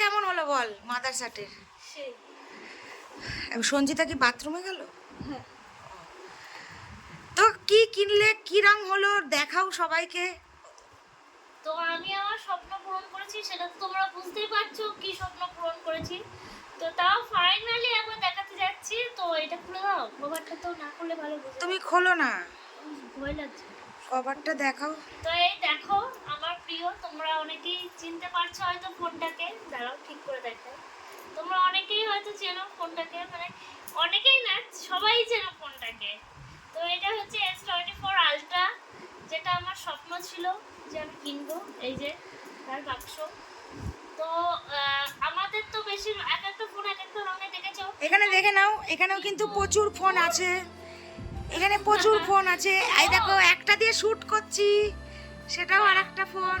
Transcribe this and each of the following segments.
কেমন হলো বল মাদারসাটের সেই। সঞ্জিতা কি বাথরুমে গেল? হ্যাঁ। তো কি কিনলে কি রং হলো? দেখাও সবাইকে। তো আমি আমার স্বপ্ন পূরণ করেছি সেটা তো তোমরা বুঝতেই পারছ কি স্বপ্ন পূরণ করেছি। তো তাও ফাইনালি একবার দেখাতে যাচ্ছি তো এটা খুলে দাও। কভারটা তো না করলে ভালো তুমি খোলো না। ভয় লাগছে। কভারটা দেখাও। তো এই দেখো আমার প্রিয় তোমরা অনেকেই চিনতে পারছ হয়তো ফোনটাকে। দাঁড়াও ঠিক করে দেখো তোমরা অনেকেই হয়তো চেনো ফোনটাকে মানে অনেকেই না সবাই চেনো ফোনটাকে। তো এটা হচ্ছে এস টোয়েন্টি ফোর আলট্রা যেটা আমার স্বপ্ন ছিল যে আমি কিনবো এই যে তার বাক্স। তো আমাদের তো বেশি এক একটা ফোন এক একটা রঙে দেখেছ। এখানে দেখে নাও এখানেও কিন্তু প্রচুর ফোন আছে। এখানে প্রচুর ফোন আছে। এই দেখো একটা দিয়ে শুট করছি। সেটাও আর একটা ফোন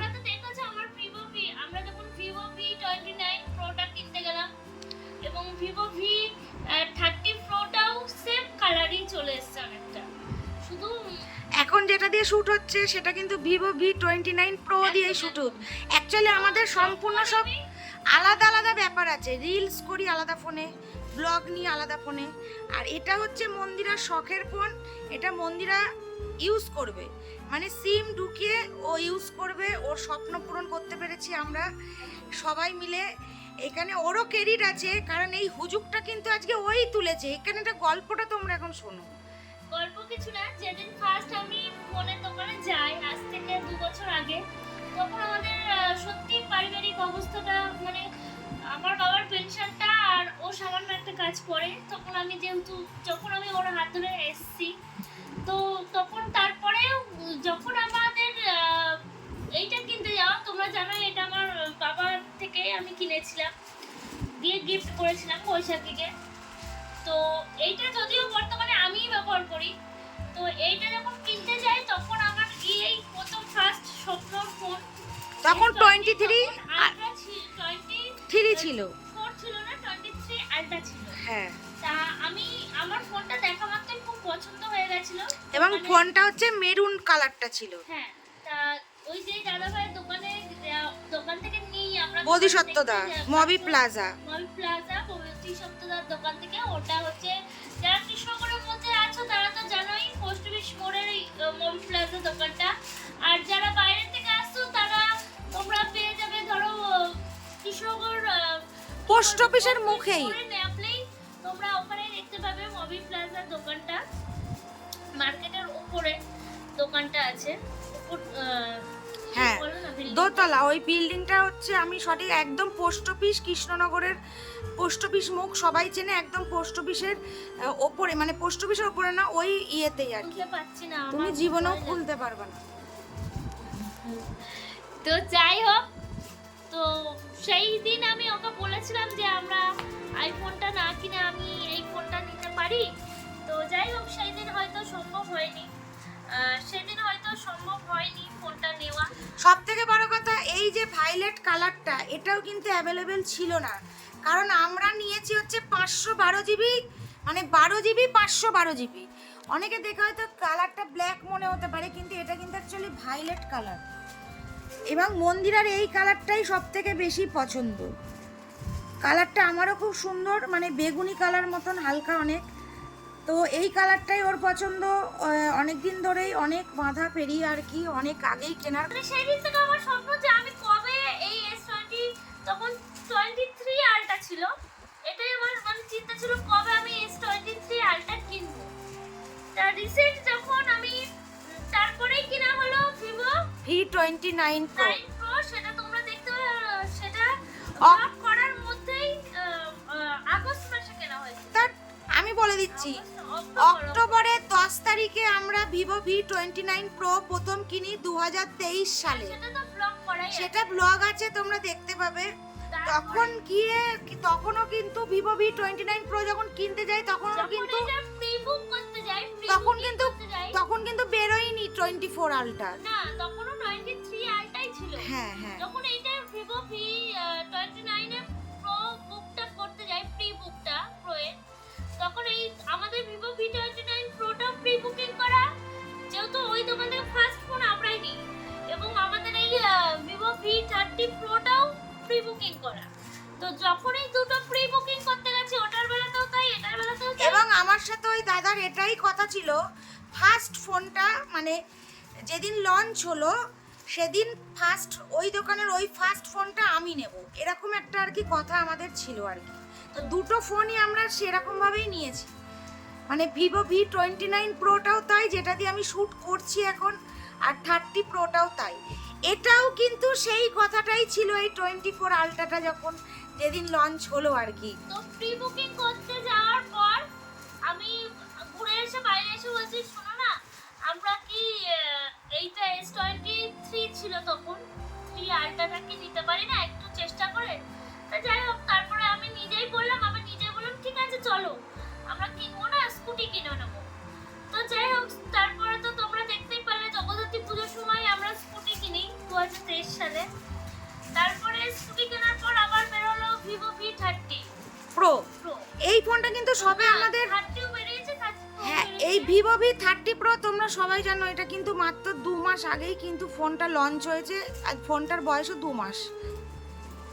আমার ভিভো ভি আমরা যখন ভিভো ভি টোয়েন্টি নাইন প্রোটা কিনতে গেলাম এবং ভিভো ভি থার্টি প্রোটাও সেম কালারই চলে এসছে অনেকটা। শুধু এখন যেটা দিয়ে শুট হচ্ছে সেটা কিন্তু Vivo V twenty nine pro দিয়ে শুট হচ্ছে। অ্যাকচুয়ালি আমাদের সম্পূর্ণ সব আলাদা আলাদা ব্যাপার আছে। রিলস করি আলাদা ফোনে ব্লগ নিয়ে আলাদা ফোনে। আর এটা হচ্ছে মন্দিরা শখের ফোন। এটা মন্দিরা ইউজ করবে। মানে সিম ঢুকিয়ে ও ইউজ করবে। ওর স্বপ্ন পূরণ করতে পেরেছি আমরা সবাই মিলে। এখানে ওরও ক্রেডিট আছে, কারণ এই হুজুকটা কিন্তু আজকে ওই তুলেছে। এখানে একটা গল্পটা তোমরা এখন শোনো। গল্প কিছু না, যেদিন ফার্স্ট আমি ফোনের দোকানে যাই, আজ থেকে দু বছর আগে, তখন আমাদের সত্যি পারিবারিক অবস্থাটা মানে আমার বাবার পেনশনটা আর ও সামান্য একটা কাজ করে তখন আমি যেহেতু যখন আমি ওর হাত ধরে এসছি তো তখন তারপরে যখন আমাদের এইটা কিনতে যাওয়া তোমরা জানো এটা আমার বাবার থেকে আমি কিনেছিলাম দিয়ে গিফট করেছিলাম বৈশাখীকে তো এইটা যদিও বর্তমানে আমিই ব্যবহার করি তো এইটা যখন কিনতে যাই তখন আমার এই প্রথম ফার্স্ট স্বপ্ন ফোন তখন টোয়েন্টি থ্রি টোয়েন্টি থ্রি ছিল। এবং মানে- ফোনটা হচ্ছে মেরুন কালারটা ছিল। হ্যাঁ তা ওই যে দাদা দোকানে দোকান থেকে নিই আমরা বোধিসত্ত্ব দা দেখতে যাই। মবি প্লাজা। মল প্লাজা পবিত্রী দোকান থেকে ওটা হচ্ছে যারা কৃষ্ণনগরের মধ্যে আছো তারা তো জানোই পোস্ট অফিস মোড়ের এই প্লাজা দোকানটা। আর যারা বাইরে থেকে আসছো তারা তোমরা পেয়ে যাবে ধরো পোস্ট অফিসের মুখেই। তোমরা ওখানে দেখতে পাবে মবি প্লাজার দোকানটা। মার্কেটের উপরে দোকানটা আছে। হ্যাঁ? দোতলা ওই বিল্ডিংটা হচ্ছে আমি সঠিক একদম পোস্ট অফিস কৃষ্ণনগরের পোস্ট অফিস মুখ সবাই চেনে একদম পোস্ট অফিসের ওপরে মানে পোস্ট অফিসের ওপরে না ওই ইয়েতেই আর কি। তুমি জীবনেও খুলতে পারবে না। তো যাই হোক তো সেই দিন আমি ওকে বলেছিলাম যে আমরা আইফোনটা না কিনে আমি এই ফোনটা নিতে পারি। তো যাই হোক সেই দিন হয়তো সম্ভব হয়নি। সেদিন হয়তো সম্ভব হয়নি ফোনটা নেওয়া। সব থেকে বড় কথা, এই যে ভাইলেট কালারটা এটাও কিন্তু অ্যাভেলেবেল ছিল না। কারণ আমরা নিয়েছি হচ্ছে পাঁচশো বারো জিবি মানে বারো জিবি পাঁচশো বারো জিবি অনেকে দেখে হয়তো কালারটা ব্ল্যাক মনে হতে পারে, কিন্তু এটা কিন্তু অ্যাকচুয়ালি ভাইলেট কালার এবং মন্দিরার এই কালারটাই সব থেকে বেশি পছন্দ। কালারটা আমারও খুব সুন্দর মানে বেগুনি কালার মতন, হালকা অনেক। তো এই কালারটাই ওর পছন্দ। অনেক দিন ধরেই অনেক বাঁধা পেরিয়ে আর কি অনেক আগেই কেনার। মানে সেই দিন থেকে আমার স্বপ্ন যে আমি কবে এই এস টোয়েন্টি তখন টোয়েন্টি থ্রি আলটা ছিল। এটাই আমার মানে চিন্তা ছিল কবে আমি এস টোয়েন্টি থ্রি আলটা কিনবো। তা রিসেন্ট যখন আমি তারপরেই কিনা হলো Vivo V twenty nine pro সেটা তোমরা দেখতে সেটা অফ করার মধ্যেই আগস্ট মাসে কেনা হয়েছে। তার আমি বলে দিচ্ছি। অক্টোবরের দশ তারিখে আমরা Vivo V twenty nine pro প্রথম কিনি দু হাজার তেইশ সালে। সেটা ব্লগ আছে। তোমরা দেখতে পাবে। তখন গিয়ে তখনও কিন্তু Vivo V twenty nine pro যখন কিনতে যাই তখনও কিন্তু তখন কিন্তু তখন কিন্তু বেরোয়নি টোয়েন্টি ফোর আলটা তখন এই আমাদের ভিভো ভি টোয়েন্টি নাইন প্রোটা প্রি বুকিং করা, যেহেতু ওই দোকানে ফার্স্ট ফোন আমরাই নিই, এবং আমাদের এই ভিভো ভি থার্টি প্রোটাও প্রি বুকিং করা। তো যখনই দুটো প্রি বুকিং করতে গেছি, ওটার বেলাতেও তাই, এটার বেলাতেও তাই। এবং আমার সাথে ওই দাদার এটাই কথা ছিল ফার্স্ট ফোনটা মানে যেদিন লঞ্চ হলো, সেদিন ফার্স্ট ওই দোকানের ওই ফার্স্ট ফোনটা আমি নেব। এরকম একটা আর কি কথা আমাদের ছিল আর কি। তো দুটো ফোনই আমরা সেরকমভাবেই নিয়েছি। মানে ভিভো ভি টোয়েন্টি নাইন প্রোটাও তাই, যেটা দিয়ে আমি শ্যুট করছি এখন, আর থার্টি প্রোটাও তাই। এটাও কিন্তু সেই কথাটাই ছিল এই টোয়েন্টি ফোর আলট্রাটা যখন যেদিন লঞ্চ হলো আর কি। তো প্রি বুকিং করতে যাওয়ার পর আমি ঘুরে এসে বাইরে এসে বলছি, শোনো না, আমরা কি এইটা এস টোয়েন্টি থ্রি ছিল তখন? তুই আলটাটা কি নিতে পারি না? একটু চেষ্টা করে? তা যাই হোক আমি নিজেই বললাম আমি নিজেই বললাম ঠিক আছে চলো। আমরা কিনবো না স্কুটি কিনে নেব। তো যাই হোক তারপরে তো তোমরা দেখতেই পারলে জগদ্ধাত্রী পুজোর সময় আমরা স্কুটি কিনি দু হাজার তেইশ সালে। তারপরে স্কুটি কেনার পর আবার বেরোলো ভিভো ভি থার্টি। প্রো এই ফোনটা কিন্তু সবে আমাদের হ্যাঁ এই ভিভো ভি থার্টি প্রো তোমরা সবাই জানো এটা কিন্তু মাত্র দু মাস আগেই কিন্তু ফোনটা লঞ্চ হয়েছে আর ফোনটার বয়সও দু মাস।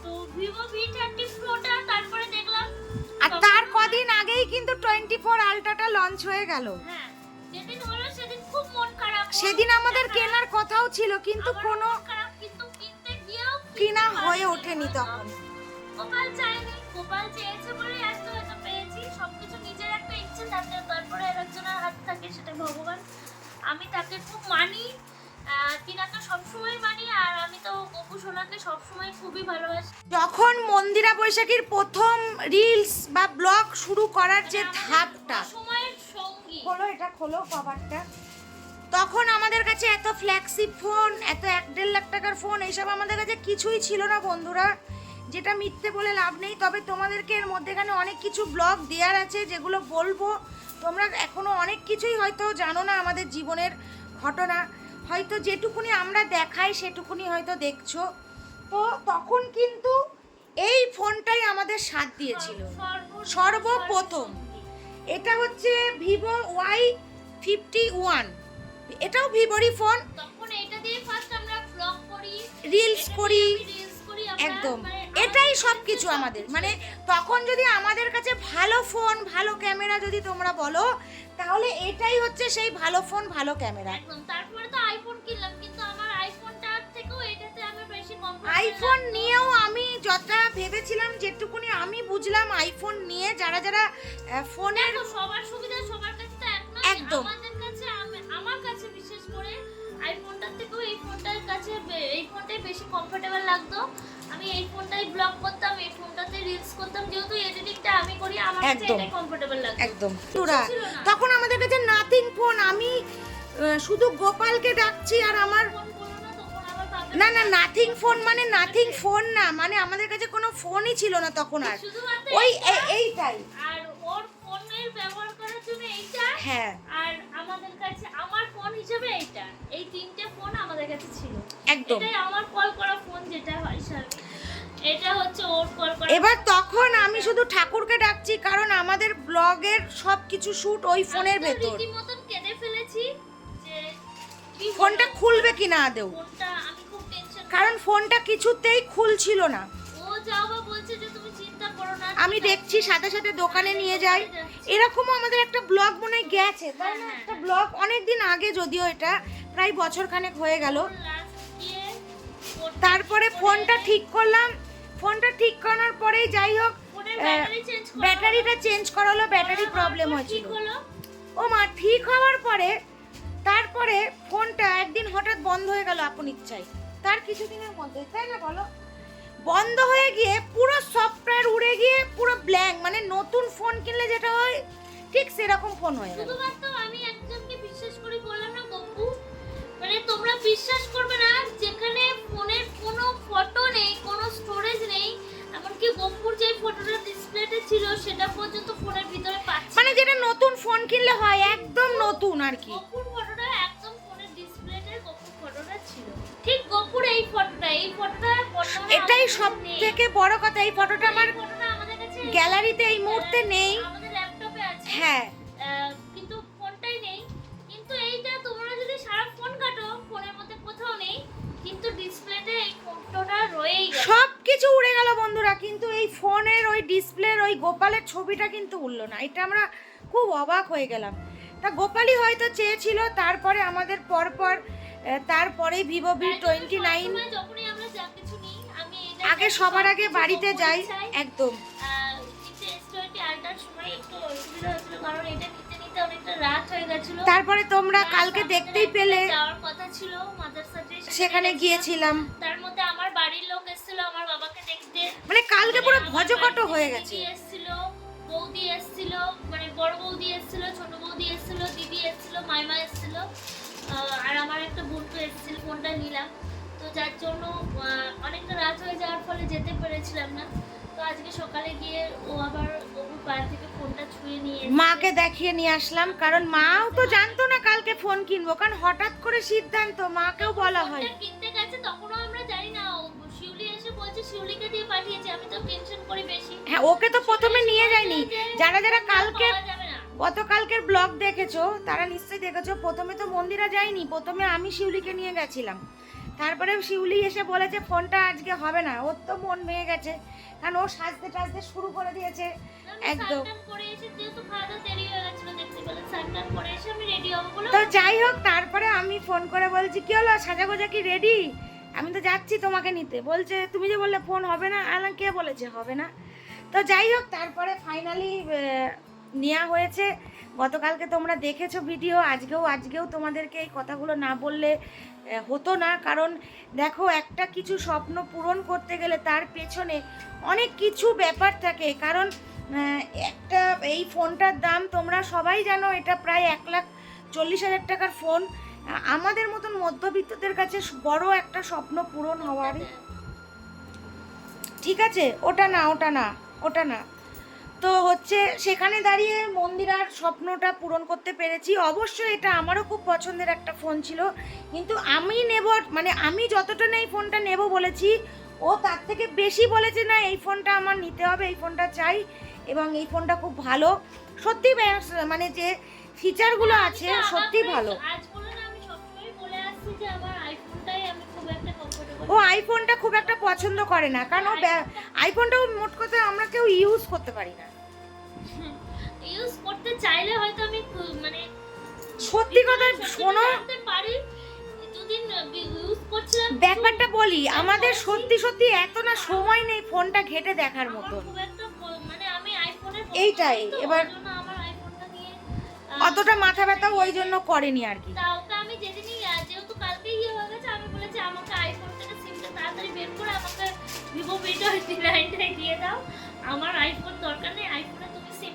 তো ভিভো ভি থার্টি প্রোটা তারপরে আর তার কদিন আগেই কিন্তু টোয়েন্টি ফোর আলট্রাটা লঞ্চ হয়ে গেল। হ্যাঁ সেদিন খুব মন খারাপ সেদিন আমাদের কেনার কথাও ছিল কিন্তু কোনো কিনা হয়ে ওঠেনি তখন। গোপাল চাইনি গোপাল চেয়েছে বলে এত হয়তো পেয়েছি। সবকিছু নিজের একটা ইচ্ছে থাকে তারপরে আর একজনের হাত থাকে সেটা ভগবান। আমি তাকে খুব মানি তিনাকে সবসময় মানি আর আমি তো গপু সোনাকে সবসময় খুবই ভালোবাসি। যখন মন্দিরা বৈশাখীর প্রথম রিলস বা ব্লগ শুরু করার যে মানে ধাপটা সময়ের সঙ্গী। খোলো এটা খোলো কভারটা তখন আমাদের কাছে এত ফ্ল্যাগশিপ ফোন এত এক দেড় লাখ টাকার ফোন এইসব আমাদের কাছে কিছুই ছিল না বন্ধুরা। যেটা মিথ্যে বলে লাভ নেই তবে তোমাদেরকে এর মধ্যেখানে অনেক কিছু ব্লগ দেওয়ার আছে যেগুলো বলব। তোমরা এখনও অনেক কিছুই হয়তো জানো না আমাদের জীবনের ঘটনা। হয়তো যেটুকুনি আমরা দেখাই সেটুকুনি হয়তো দেখছ। তো তখন কিন্তু এই ফোনটাই আমাদের সাথ দিয়েছিল। সর্বপ্রথম। এটা হচ্ছে ভিভো ওয়াই ফিফটি ওয়ান। এটাও ভিভোরই ফোন। তখন এটা দিয়ে ফার্স্ট আমরা ব্লগ করি রিলস করি। একদম। মানে এটাই সব কিছু আমাদের। মানে তখন যদি আমাদের কাছে ভালো ফোন ভালো ক্যামেরা যদি তোমরা বলো তাহলে এটাই হচ্ছে সেই ভালো ফোন ভালো ক্যামেরা। একদম। তারপরে তো আইফোন কিনলাম কিন্তু আমার আইফোনটার থেকেও এটাতে আমি বেশি আইফোন নিয়েও আমি যতটা ভেবেছিলাম যেটুকুনি আমি বুঝলাম আইফোন নিয়ে যারা যারা ফোনের সবার সুবিধা সবার কাছে তো একদম। আমাদের কাছে আমি- আমার কাছে বিশেষ করে আইফোনটার থেকেও এই ফোনটার কাছে এই ফোনটাই বেশি কমফোর্টেবল লাগতো। আমি এই ফোনটাই ব্লগ করতাম এই ফোনটাতে রিলস করতাম যেহেতু এডিটিংটা আমি করি আমার কাছে একদম। কমফোর্টেবল লাগতো। একদম। তোরা তখন আমাদের কাছে নাথিং ফোন আমি শুধু গোপালকে ডাকছি আর আমার না না নাথিং ফোন মানে নাথিং ফোন না মানে আমাদের কাছে কোনো ফোনই ছিল না তখন আর। ওই এইটা এ- এইটাই। আর ওর ফোনের ব্যবহার করার জন্য এইটা হ্যাঁ। আর আমাদের কাছে আমার ফোন হিসেবে এইটা। এই তিনটে ফোন আমাদের কাছে ছিল। একদম। এটাই আমার কল করা ফোন যেটা হয় স্বামী এটা হচ্ছে ওর কল এবার তখন আমি শুধু ঠাকুরকে ডাকছি কারণ আমাদের ব্লগের সব কিছু শুট ওই ফোনের ভেতর। রীতিমতন কেঁদে ফেলেছি যে কি ফোনটা? খুলবে আদেও ফোনটা আমি খুব টেনশন কারণ ফোনটা কিছুতেই খুলছিল না। ও যাও বলছে যে তুমি চিন্তা করো না আমি ঠিক দেখছি সাথে সাথে দোকানে নিয়ে যাই। এরকমও আমাদের একটা ব্লগ মনে হয় গেছে। তাই না? হ্যাঁ, একটা ব্লগ অনেক দিন আগে যদিও এটা প্রায় বছর খানেক হয়ে গেল। Last তারপরে ফোনটা ঠিক করলাম ফোনটা ঠিক করার পরেই যাই হোক ব্যাটারিটা চেঞ্জ করালো ব্যাটারি প্রবলেম হয়েছিল ও মা ঠিক হওয়ার পরে তারপরে ফোনটা একদিন হঠাৎ বন্ধ হয়ে গেল আপন ইচ্ছায়। তার কিছুদিনের মধ্যে তাই না বলো? বন্ধ হয়ে গিয়ে পুরো সফটওয়্যার উড়ে গিয়ে পুরো ব্ল্যাঙ্ক মানে নতুন ফোন কিনলে যেটা হয় ঠিক সেরকম ফোন হয়ে গেল। আমি একজনকে বিশ্বাস করি বললাম না গপ্পু মানে তোমরা বিশ্বাস করবে না যেখানে ফোনের কোনো ফটো নেই কোনো স্টোরেজ নেই এমনকি গপ্পুর যে ফটোটা ডিসপ্লেতে ছিল সেটা পর্যন্ত ফোনের ভিতরে পাচ্ছি মানে যেটা নতুন ফোন কিনলে হয় একদম নতুন আর কি। গপুর ফটোটা একদম ফোনের ডিসপ্লেতে গপুর ফটোটা ছিল। ঠিক গপুর এই ফটোটা এই ফটোটা এটাই সব থেকে বড় কথা এই ফটোটা আমার ফটোটা আমাদের কাছে গ্যালারিতে এই মুহূর্তে নেই। আমাদের ল্যাপটপে আছে। হ্যাঁ। কিন্তু এই ফোনের ওই ডিসপ্লের ওই গোপালের ছবিটা কিন্তু উঠল না। এটা আমরা খুব অবাক হয়ে গেলাম। তা গোপালই হয়তো চেয়েছিল তারপরে আমাদের পরপর তারপরে ভিভো ভি টোয়েন্টি নাইন। আগে সবার আগে বাড়িতে যাই একদম। আহ, কিন্তু S20 আলটার সময় একটু অসুবিধা হচ্ছিল, কারণ এটা নিতে নিতে অনেকটা রাত হয়ে গেছিল। তারপরে তোমরা কালকে দেখতেই পেলে যাওয়ার কথা ছিল, মাদ্রাসাতে, সেখানে গিয়েছিলাম। তার মধ্যে আমার বাড়ির লোক এসেছিল আমার বাবাকে দেখতে। মানে কালকে পুরো ভজকট হয়ে গেছে। এসেছিল বৌদি এসেছিল মানে বড় বৌদি এসেছিল ছোট বৌদি এসেছিল দিদি এসেছিল মাইমা এসেছিল আর আমার একটা বন্ধু এসেছিল ফোনটা নিলাম। তো যার জন্য অনেকটা রাত হয়ে যাওয়ার ফলে যেতে পেরেছিলাম না। তো আজকে সকালে গিয়ে ও আবার ওর বাড়ি থেকে ফোনটা ছুঁয়ে নিয়ে মাকে দেখিয়ে নিয়ে আসলাম কারণ মাও তো জানতো না কালকে ফোন কিনবো কারণ হঠাৎ করে সিদ্ধান্ত মাকেও বলা হয়। কিনতে গেছে তখনও আমরা জানি না ও শিউলি এসে বলছে শিউলিকে দিয়ে পাঠিয়েছে আমি তো টেনশন করি বেশি। হ্যাঁ ওকে তো প্রথমে নিয়ে যায়নি। যারা যারা কালকে গতকালকের ব্লগ দেখেছ তারা নিশ্চয়ই দেখেছ প্রথমে তো মন্দিরা যায়নি প্রথমে আমি শিউলিকে নিয়ে গেছিলাম। তারপরে শিউলি এসে বলেছে ফোনটা আজকে হবে না। ওর তো মন ভেঙে গেছে কারণ ও সাজতে টাজতে শুরু করে দিয়েছে। একদম। তো যাই হোক তারপরে আমি ফোন করে বলছি কি হলো? সাজাগোজা কি রেডি আমি তো যাচ্ছি তোমাকে নিতে। বলছে তুমি যে বললে ফোন হবে না? আলাম কে বলেছে হবে না? তো যাই হোক তারপরে ফাইনালি নেওয়া হয়েছে। গতকালকে তোমরা দেখেছ ভিডিও আজকেও আজকেও তোমাদেরকে এই কথাগুলো না বললে হতো না। কারণ দেখো একটা কিছু স্বপ্ন পূরণ করতে গেলে তার পেছনে অনেক কিছু ব্যাপার থাকে। কারণ একটা এই ফোনটার দাম তোমরা সবাই জানো এটা প্রায় এক লাখ চল্লিশ হাজার টাকার ফোন। আমাদের মতন মধ্যবিত্তদের কাছে বড় একটা স্বপ্ন পূরণ হওয়ারই ঠিক আছে? ওটা না ওটা না ওটা না। তো হচ্ছে সেখানে দাঁড়িয়ে মন্দিরার স্বপ্নটা পূরণ করতে পেরেছি। অবশ্যই এটা আমারও খুব পছন্দের একটা ফোন ছিল। কিন্তু আমি নেব মানে আমি যতটা না এই ফোনটা নেব বলেছি ও তার থেকে বেশি বলেছে না এই ফোনটা আমার নিতে হবে এই ফোনটা চাই এবং এই ফোনটা খুব ভালো। সত্যি মানে যে ফিচারগুলো আছে এটা সত্যি ভালো। ও আইফোনটা খুব একটা পছন্দ করে না কারণ ও আইফোনটাও মোট কথা আমরা কেউ ইউজ করতে পারি না। ইউজ করতে চাইলে হয়তো আমি মানে সত্যি কথা শোনো। পারি ব্যাপারটা বলি আমাদের সত্যি সত্যি এত না সময় নেই ফোনটা ঘেটে দেখার প- মানে এইটাই, এবার- আমার আইফোনটা নিয়ে অতটা মাথা ব্যথা ওই জন্য করেনি আর কি। আমি যেদিনই যেহেতু কালকে ইয়ে হয়ে গেছে আমি বলেছি আমাকে আইফোন থেকে সিমটা তাড়াতাড়ি বের করে আমাকে ভিভো ভি টোয়েন্টি নাইনটাই দিয়ে দাও। আমার আইফোন দরকার নেই আইফোনে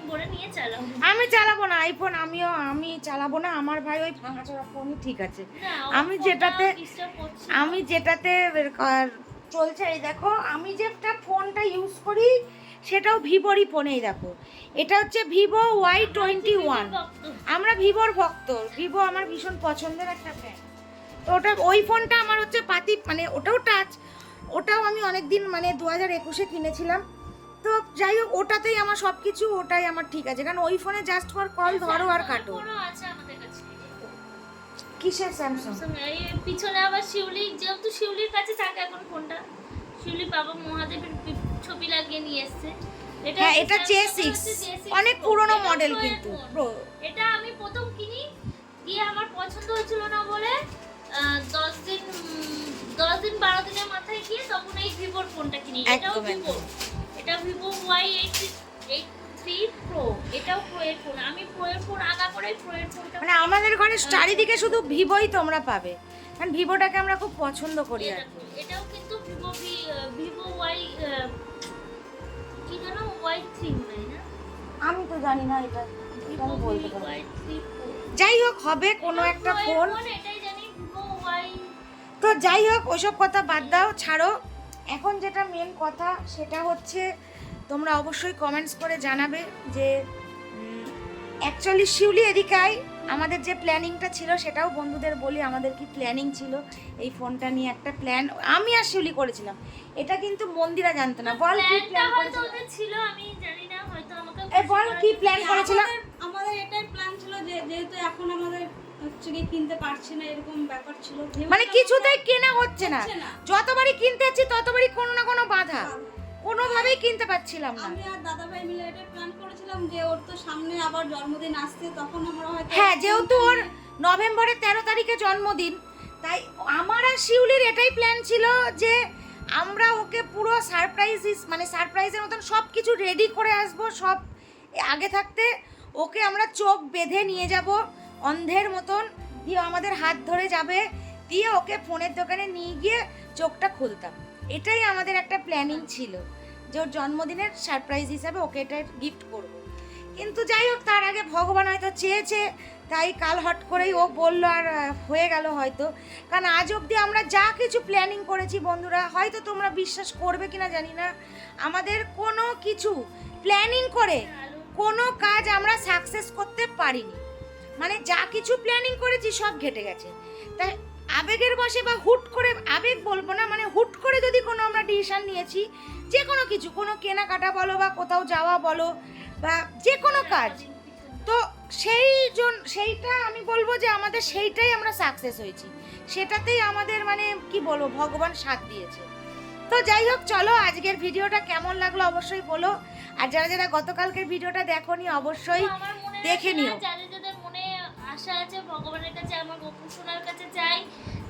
ভরে নিয়ে চালাও। আমি চালাবো না আইফোন আমিও আমি চালাবো না আমার ভাই ওই ভাঙাচোরা ফোনই ঠিক আছে। আমি যেটাতে-। আমি যেটাতে চলছে এই দেখো আমি যেটা ফোনটা ইউজ করি সেটাও ভিভোরই ফোনেই দেখো। এটা হচ্ছে ভিভো ওয়াই টোয়েন্টি ওয়ান আমরা ভিভোর ভক্ত ভিভো আমার ভীষণ পছন্দের একটা ফ্যান তো ওটা ওই ফোনটা আমার হচ্ছে পাতি মানে ওটাও টাচ ওটাও আমি অনেক দিন মানে দু হাজার একুশে কিনেছিলাম। তো যাই হোক ওটাতেই আমার সব কিছু ওটাই আমার ঠিক আছে। কারণ ওই ফোনে জাস্ট ফর কল ধরো আর কাটো। আছে আমাদের কাছে। কিসের স্যামসাং পিছনে আবার শিউলি যেহেতু শিউলির কাছে থাকে এখন ফোনটা শিউলি বাবা মহাদেবের ছবি লাগিয়ে নিয়ে এসেছে। এটা হ্যাঁ এটা জে সিক্স অনেক পুরনো মডেল কিন্তু এটা আমি প্রথম কিনি দিয়ে আমার পছন্দ হয়েছিল না বলে দশ দিন দশ দিন বারো দিনের মাথায় গিয়ে তখন এই ভিভোর ফোনটা কিনি। এটাও ভিভো এটা Vivo Y eight eight three pro এটাও প্রো এর ফোন আমি প্রো এর ফোন আগা করে প্রো এর ফোনটা মানে আমাদের ঘরে চারিদিকে শুধু ভিভোই তোমরা পাবে। কারণ ভিভোটাকে আমরা খুব পছন্দ করি আর। এটাও কিন্তু ভিভো ভিভো ওয়াই কি যেন ওয়াই থ্রি না? আমি তো জানি না এটা আমি বলতে যাই হোক হবে কোনো একটা ফোন এটাই জানি ভিভো ওয়াই তো যাই হোক ওইসব কথা বাদ দাও ছাড়ো। এখন যেটা মেন কথা সেটা হচ্ছে তোমরা অবশ্যই কমেন্টস করে জানাবে যে অ্যাকচুয়ালি শিউলি এদিকে আয় আমাদের যে প্ল্যানিংটা ছিল সেটাও বন্ধুদের বলি আমাদের কি প্ল্যানিং ছিল? এই ফোনটা নিয়ে একটা প্ল্যান আমি আর শিউলি করেছিলাম। এটা কিন্তু মন্দিরা জানতো না। বল কি প্ল্যান ওদের ছিল আমি জানি না হয়তো আমাকে বল কি প্ল্যান করেছিলাম আমাদের- আমাদের এটাই প্ল্যান ছিল যে যেহেতু এখন আমাদের হচ্ছে কি কিনতে পারছি না এরকম ব্যাপার ছিল। মানে কিছুতেই কেনা হচ্ছে না। যতবারই কিনতে যাচ্ছি ততবারই কোনো না কোনো বাধা। কোনোভাবেই কিনতে পারছিলাম না। আমি আর দাদা ভাই মিলে এটা প্ল্যান করেছিলাম যে ওর তো সামনে আবার জন্মদিন আসছে তখন আমরা হয়তো হ্যাঁ যেহেতু ওর নভেম্বরের তেরো তারিখে জন্মদিন তাই আমার আর শিউলির এটাই প্ল্যান ছিল যে আমরা ওকে পুরো সারপ্রাইজ মানে সারপ্রাইজের মতন সব কিছু রেডি করে আসব সব আগে থাকতে ওকে আমরা চোখ বেঁধে নিয়ে যাব। অন্ধের মতন। দিয়ে আমাদের হাত ধরে যাবে। দিয়ে ওকে ফোনের দোকানে নিয়ে গিয়ে চোখটা খুলতাম। এটাই আমাদের একটা প্ল্যানিং ছিল যে ওর জন্মদিনের সারপ্রাইজ হিসাবে ওকে এটা গিফট করব। কিন্তু যাই হোক, তার আগে ভগবান হয়তো চেয়েছে, তাই কাল হট করেই ও বলল আর হয়ে গেল হয়তো। কারণ আজ অবধি আমরা যা কিছু প্ল্যানিং করেছি বন্ধুরা, হয়তো তোমরা বিশ্বাস করবে কিনা জানি না। আমাদের কোনো কিছু প্ল্যানিং করে কোনো কাজ আমরা সাকসেস করতে পারিনি। মানে যা কিছু প্ল্যানিং করেছি সব ঘেটে গেছে। তাই আবেগের বসে বা হুট করে আবেগ বলব না মানে হুট করে যদি কোনো আমরা ডিসিশন নিয়েছি যে কোনো কিছু কোনো কেনাকাটা বলো বা কোথাও যাওয়া বলো বা যে কোনো কাজ তো সেই জন সেইটা আমি বলব যে আমাদের সেইটাই আমরা সাকসেস হয়েছি। সেটাতেই আমাদের মানে কি বলব ভগবান সাথ দিয়েছে। তো যাই হোক চলো আজকের ভিডিওটা কেমন লাগল অবশ্যই বলো। আর যারা যারা গতকালকের ভিডিওটা দেখোনি অবশ্যই দেখে নিও। যাদের যাদের মনে আশা আছে ভগবানের কাছে আমার গোপু সোনার কাছে চাই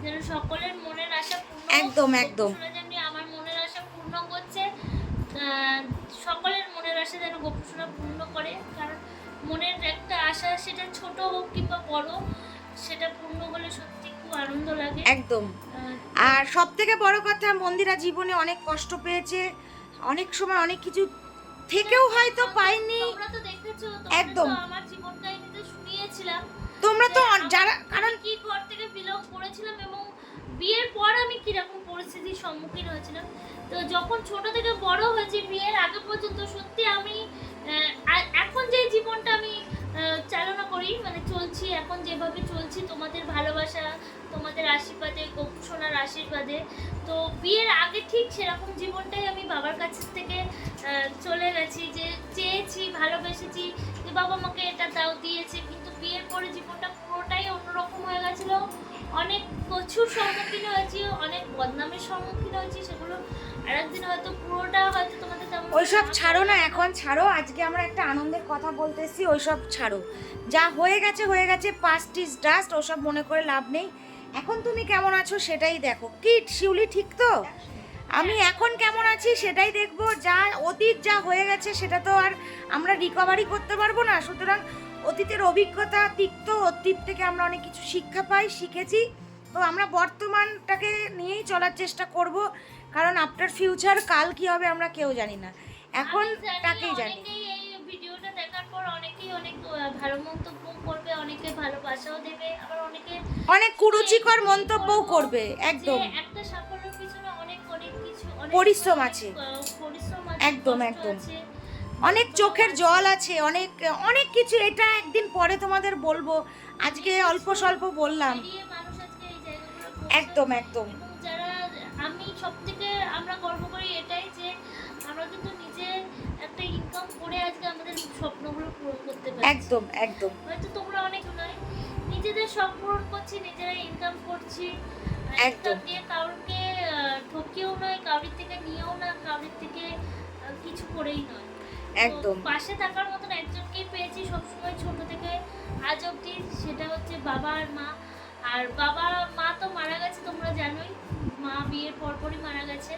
যেন সকলের মনের আশা পূর্ণ একদম, একদম। যেমনি আমার মনের আশা পূর্ণ করছে সকলের মনের আশা যেন গোপু সোনা পূর্ণ করে কারণ মনের একটা আশা সেটা ছোট হোক কিংবা বড় সেটা পূর্ণ হলে সত্যি খুব আনন্দ লাগে। একদম। আর সব থেকে বড় কথা মন্দিরা জীবনে অনেক কষ্ট পেয়েছে অনেক সময় অনেক কিছু থেকেও হয়তো পাইনি তোমরা তো দেখেছ একদম। আমার জীবন কাহিনীতে শুনিয়েছিলাম। তোমরা তো যারা কারণ কি ঘর থেকে বিলং করেছিলাম এবং বিয়ের পর আমি কীরকম পরিস্থিতির সম্মুখীন হয়েছিলাম। তো যখন ছোট থেকে বড় হয়েছি, বিয়ের আগে পর্যন্ত সত্যি আমি এখন যে জীবনটা আমি চালনা করি মানে চলছি, এখন যেভাবে চলছি, তোমাদের ভালোবাসা, তোমাদের আশীর্বাদে, গপু সোনার আশীর্বাদে, তো বিয়ের আগে ঠিক সেরকম জীবনটাই আমি বাবার কাছ থেকে চলে গেছি যে চেয়েছি, ভালোবেসেছি যে বাবা আমাকে এটা দাও, দিয়েছে বিয়ের পরে জীবনটা পুরোটাই অন্যরকম হয়ে গেছিল। অনেক প্রচুর সম্মুখীন হয়েছি অনেক বদনামের সম্মুখীন হয়েছি সেগুলো আরেকদিন হয়তো পুরোটা হয়তো তোমাদের তেমন ওইসব ছাড়ো না এখন ছাড়ো আজকে আমরা একটা আনন্দের কথা বলতেছি ওইসব ছাড়ো। যা হয়ে গেছে হয়ে গেছে পাস্ট ইজ ডাস্ট ওসব মনে করে লাভ নেই। এখন তুমি কেমন আছো সেটাই দেখো। কি শিউলি ঠিক তো? আমি এখন কেমন আছি সেটাই দেখব। যা অতীত যা হয়ে গেছে সেটা তো আর আমরা রিকভারি করতে পারব না। সুতরাং অতীতের অভিজ্ঞতা তিক্ত অতীত থেকে আমরা অনেক কিছু শিক্ষা পাই শিখেছি। তো আমরা বর্তমানটাকে নিয়েই চলার চেষ্টা করব কারণ আফটার ফিউচার কাল কি হবে আমরা কেউ জানি না। এখন তাকেই জানি। ভিডিওটা দেখার পর অনেকেই অনেক ভালো মন্তব্য করবে অনেকে ভালোবাসাও দেবে আবার অনেকে অনেক কুরুচিকর মন্তব্যও করবে একদম। একটা সাফল্যের পিছনে অনেক অনেক কিছু পরিশ্রম আছে। পরিশ্রম আছে একদম, একদম। অনেক চোখের জল আছে অনেক অনেক কিছু। এটা একদিন পরে তোমাদের বলব। আজকে অল্প স্বল্প বললাম। বেরিয়ে মানুষ আজকে এই একদম একদম। যারা আমি সব থেকে আমরা গর্ব করি এটাই যে আমরা কিন্তু নিজে একটা ইনকাম করে আজকে আমাদের স্বপ্নগুলো পূরণ করতে পারছি। একদম একদম। হয়তো তোমরা অনেক নয় নিজেদের শখ পূরণ করছি নিজেরা ইনকাম করছি। একদম। দিয়ে কাউকে ঠকিয়েও নয় কাউরির থেকে নিয়েও না কাউরির থেকে কিছু করেই নয়। একদম। পাশে থাকার মতন একজনকেই পেয়েছি সবসময় ছোট থেকে। আজ অবধি সেটা হচ্ছে বাবা আর মা। আর বাবা মা তো মারা গেছে তোমরা জানোই। মা বিয়ের পরপরই মারা গেছে।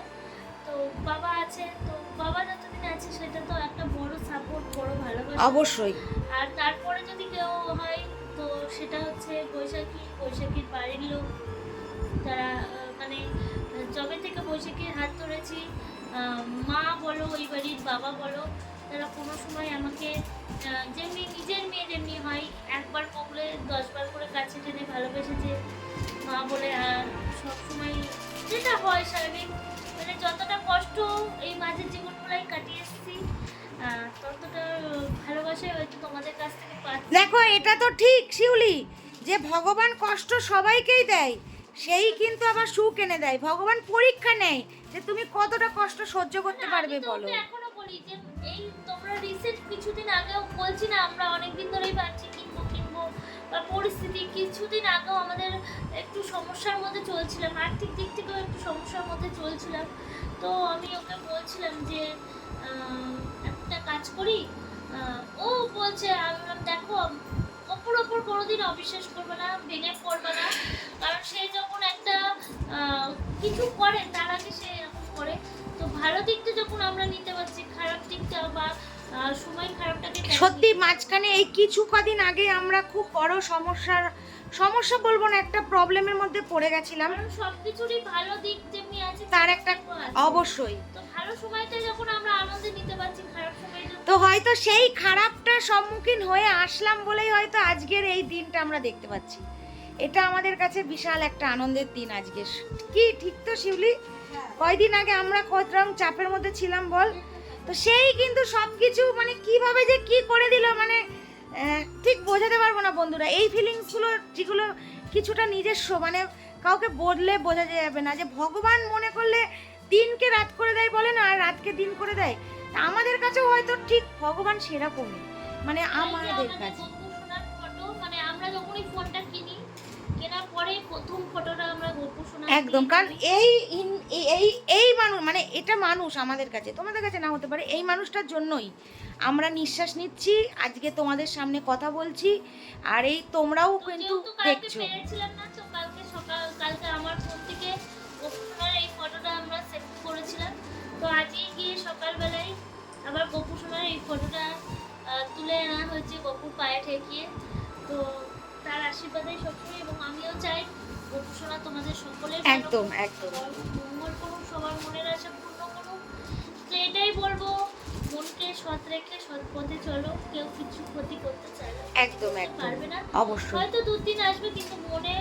তো বাবা আছে তো বাবা যতদিন আছে সেটা তো একটা বড় সাপোর্ট বড় ভালোবাসা। অবশ্যই। আর তারপরে যদি কেউ হয় তো সেটা হচ্ছে বৈশাখী। বৈশাখীর বাড়ির লোক। তারা মানে যবে থেকে বৈশাখীর হাত ধরেছি। আহ, মা বলো ওই বাড়ির বাবা বলো। তারা কোনো সময় আমাকে যেমনি নিজের মেয়ে যেমনি হয় একবার পগলে দশবার করে কাছে টেনে ভালোবেসেছে মা বলে সবসময় যেটা হয় স্বাভাবিক মানে যতটা কষ্ট এই মাঝের জীবনগুলাই কাটিয়ে এসেছি ততটা হয়তো তোমাদের কাছ থেকে পাচ্ছি। দেখো এটা তো ঠিক শিউলি যে ভগবান কষ্ট সবাইকেই দেয় সেই কিন্তু আবার সুখ এনে দেয়। ভগবান পরীক্ষা নেয় যে তুমি কতটা কষ্ট সহ্য করতে পারবে বলো। এখনও বলি যে এই রিসেন্ট কিছুদিন আগেও বলছি না, আমরা অনেকদিন ধরেই ভাবছি কিনবো কিনবো, বা পরিস্থিতি কিছুদিন আগেও আমাদের একটু সমস্যার মধ্যে চলছিলাম, আর্থিক দিক থেকেও একটু সমস্যার মধ্যে চলছিলাম। তো আমি ওকে বলছিলাম যে একটা কাজ করি ও বলছে, আমি দেখো ওপর ওপর কোনোদিন অবিশ্বাস করবে না, ভেঙে পড়বে না। কারণ সে যখন একটা কিছু করে, তার আগে সে এরকম করে। তো ভালো দিকটা যখন আমরা নিতে পারছি, খারাপ দিকটা বা সত্যি মাঝখানে এই কিছু কদিন আগে আমরা খুব বড় সমস্যার সমস্যা বলব না একটা প্রবলেমের মধ্যে পড়ে গেছিলাম। সবকিছুরই ভালো দিক যেমনি আছে তার একটা অবশ্যই। তো ভালো সময়টা যখন আমরা আনন্দে নিতে পারছি খারাপ সময়টা তো হয়তো সেই খারাপটার সম্মুখীন হয়ে আসলাম বলেই হয়তো আজকের এই দিনটা আমরা দেখতে পাচ্ছি। এটা আমাদের কাছে বিশাল একটা আনন্দের দিন আজকে কি ঠিক তো শিউলি? কয়দিন আগে আমরা কতরকম চাপের মধ্যে ছিলাম বল? তো সেই কিন্তু সব কিছু মানে কীভাবে যে কি করে দিল মানে ঠিক বোঝাতে পারব না বন্ধুরা। এই ফিলিংসগুলো যেগুলো কিছুটা নিজস্ব মানে কাউকে বললে বোঝা যাবে না। যে ভগবান মনে করলে দিনকে রাত করে দেয় বলে না আর রাতকে দিন করে দেয়। তা আমাদের কাছেও হয়তো ঠিক ভগবান সেরকমই। মানে আমাদের কাছে। মানে আমরা যখনই ফোনটা কিনি কেনার পরে প্রথম ফটোটা আমরা সোনার একদম কারণ এই এই- এই মানুষ মানে এটা মানুষ আমাদের কাছে তোমাদের কাছে না হতে পারে এই মানুষটার জন্যই আমরা নিঃশ্বাস নিচ্ছি আজকে তোমাদের সামনে কথা বলছি আর এই তোমরাও কিন্তু দেখছ। কালকে সকাল কালকে আমার ফোন থেকে এই ফটোটা আমরা সেভ করেছিলাম। তো আজই গিয়ে সকালবেলায় আবার গোপু সোনার এই ফটোটা তুলে আনা হয়েছে গপুর পায়ে ঠেকিয়ে। তো তার আশীর্বাদে সবসময় এবং আমিও চাই গোপু তোমাদের সকলের একদম একদম। মঙ্গল করুন সবার মনের আশা পূর্ণ করুন তো এটাই বলব মনকে সৎ রেখে সৎ পথে চলো কেউ কিছু ক্ষতি করতে চায় না। একদম একদম। পারবে না। অবশ্যই। হয়তো দুদিন আসবে কিন্তু মনে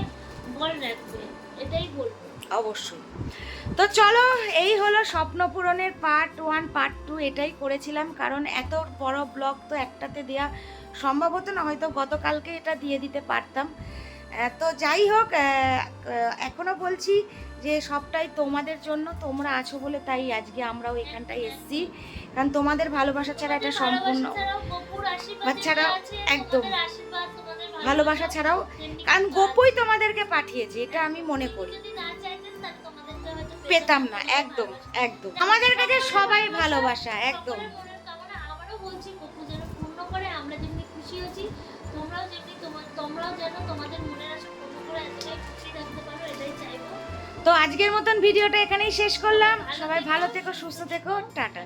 বল রাখবে। এটাই বলব। অবশ্যই। তো চলো এই হলো স্বপ্ন পূরণের পার্ট ওয়ান পার্ট টু এটাই করেছিলাম। কারণ এত বড় ব্লগ তো একটাতে দেওয়া সম্ভব হতো না হয়তো গতকালকে এটা দিয়ে দিতে পারতাম। তো যাই হোক আহ, আহ, এখনও বলছি যে সবটাই তোমাদের জন্য তোমরা আছো বলে তাই আজকে আমরাও এখানটায় এসেছি। কারণ তোমাদের ভালোবাসা ছাড়া এটা সম্পূর্ণ। আছে, একদম। ভালোবাসা ছাড়াও কারণ গোপুই তোমাদেরকে পাঠিয়েছে এটা আমি মনে করি। পেতাম না একদম একদম। আমাদের কাছে সবাই ভালোবাসা একদম। সকলের মনের কামনা আবারও বলছি গপু যেন পূর্ণ করে আমরা যেমনি খুশি হয়েছি তোমরাও যেমনি তোমরাও যেন তোমাদের মনের আশা পূর্ণ করে এতটাই খুশি থাকতে পারো এটাই চাইব। তো আজকের মতন ভিডিওটা এখানেই শেষ করলাম। সবাই ভালো থেকো সুস্থ থেকো। টাটা।